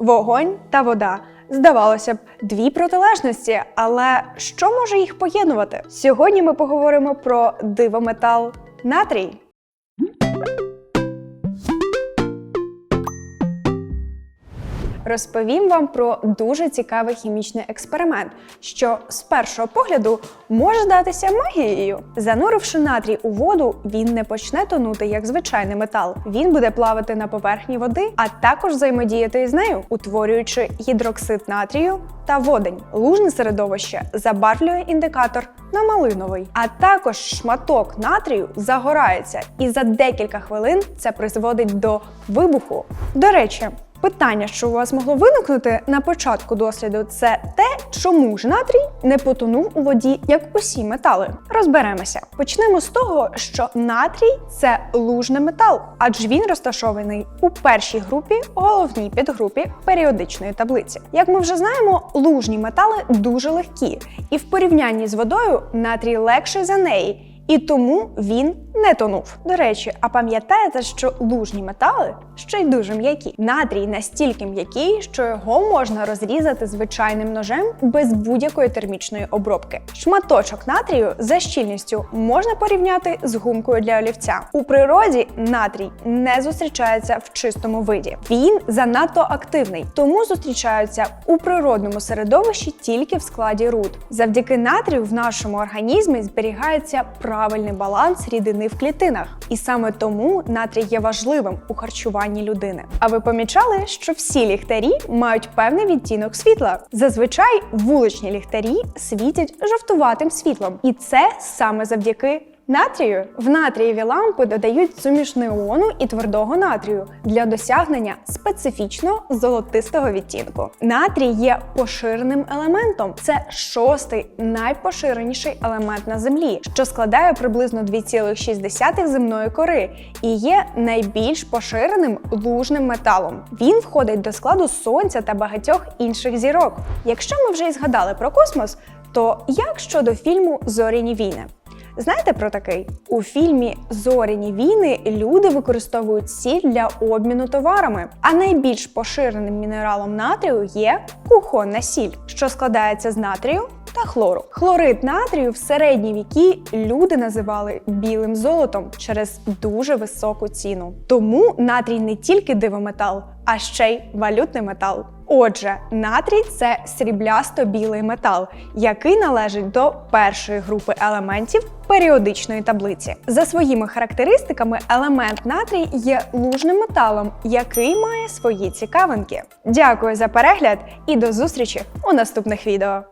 Вогонь та вода. Здавалося б, дві протилежності, але що може їх поєднувати? Сьогодні ми поговоримо про дивометал натрій. Розповім вам про дуже цікавий хімічний експеримент, що з першого погляду може здатися магією. Зануривши натрій у воду, він не почне тонути як звичайний метал. Він буде плавати на поверхні води, а також взаємодіяти із нею, утворюючи гідроксид натрію та водень. Лужне середовище забарвлює індикатор на малиновий, а також шматок натрію загорається, і за декілька хвилин це призводить до вибуху. До речі. Питання, що у вас могло виникнути на початку досліду, це те, чому ж натрій не потонув у воді, як усі метали. Розберемося. Почнемо з того, що натрій це лужний метал, адже він розташований у першій групі, головній підгрупі періодичної таблиці. Як ми вже знаємо, лужні метали дуже легкі, і в порівнянні з водою натрій легший за неї. І тому він не тонув. До речі, а пам'ятаєте, що лужні метали ще й дуже м'які. Натрій настільки м'який, що його можна розрізати звичайним ножем без будь-якої термічної обробки. Шматочок натрію за щільністю можна порівняти з гумкою для олівця. У природі натрій не зустрічається в чистому виді. Він занадто активний, тому зустрічаються у природному середовищі тільки в складі руд. Завдяки натрію в нашому організмі зберігається правильний баланс рідини в клітинах, і саме тому натрій є важливим у харчуванні людини. А ви помічали, що всі ліхтарі мають певний відтінок світла? Зазвичай вуличні ліхтарі світять жовтуватим світлом, і це саме завдяки. Натрію в натрієві лампи додають суміш неону і твердого натрію для досягнення специфічного золотистого відтінку. Натрій є поширеним елементом. Це шостий найпоширеніший елемент на землі, що складає приблизно 2,6 земної кори і є найбільш поширеним лужним металом. Він входить до складу сонця та багатьох інших зірок. Якщо ми вже і згадали про космос, то як щодо фільму Зоряні війни? Знаєте про такий? У фільмі Зоряні війни люди використовують сіль для обміну товарами, а найбільш поширеним мінералом натрію є кухонна сіль, що складається з натрію та хлору. Хлорид натрію в середні віки люди називали білим золотом через дуже високу ціну. Тому натрій не тільки дивометал, а ще й валютний метал. Отже, натрій це сріблясто-білий метал, який належить до першої групи елементів періодичної таблиці. За своїми характеристиками, елемент натрій є лужним металом, який має свої цікавинки. Дякую за перегляд і до зустрічі у наступних відео.